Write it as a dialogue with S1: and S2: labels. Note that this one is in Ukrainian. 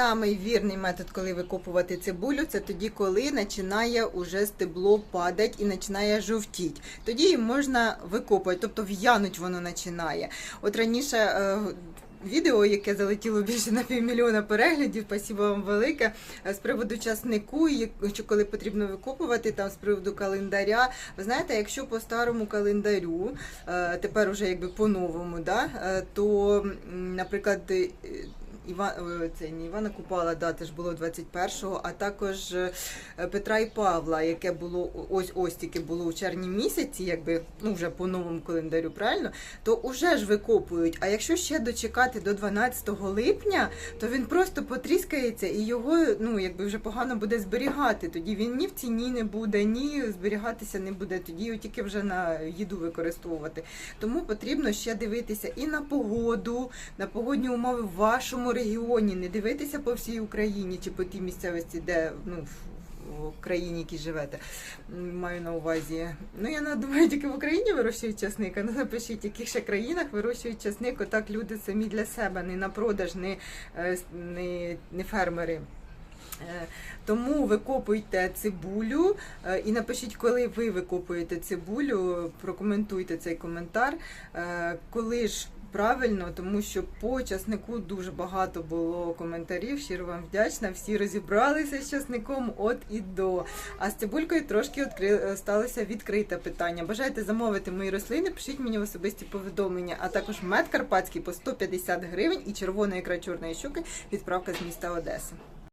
S1: Самий вірний метод, коли викопувати цибулю, це тоді, коли починає уже стебло падати і починає жовтіть. Тоді її можна викопувати, тобто в'януть воно починає. От раніше. е, Відео, яке залетіло більше на півмільйона переглядів, спасибо вам велике. е, З приводу часнику, що коли потрібно викопувати, там з приводу календаря. Ви знаєте, якщо по старому календарю, е, тепер уже якби по-новому, да, то, наприклад, Іван, е, це не Івана Купала, да, теж було 21-го, а також е, Петра і Павла, яке було ось ось тільки було у червні місяці, якби ну вже по новому календарю, правильно, то уже ж викопують. А якщо ще дочекати до 12 липня, то він просто потріскається і його ну якби вже погано буде зберігати. Тоді він ні в ціні не буде, ні зберігатися не буде. Тоді його тільки вже на їду використовувати. Тому потрібно ще дивитися і на погоду, на погодні умови в вашому регіоні, не дивитися по всій Україні чи по тій місцевості, де ну. в- країні, якій живете, маю на увазі. Ну я не думаю, тільки в Україні вирощують часник, а ну напишіть, в яких ще країнах вирощують часник, отак люди самі для себе, не на продаж, не, е, не, не фермери. Е, Тому викопуйте цибулю е, і напишіть, коли ви викопуєте цибулю, прокоментуйте цей коментар. Коли ж правильно, тому що по часнику дуже багато було коментарів. Щиро вам вдячна. Всі розібралися з часником от і до. А з цибулькою трошки відкри... сталося відкрите питання. Бажаєте замовити мої рослини? Пишіть мені в особисті повідомлення, а також мед карпатський по 150 гривень і червона ікра чорної щуки відправка з міста Одеси.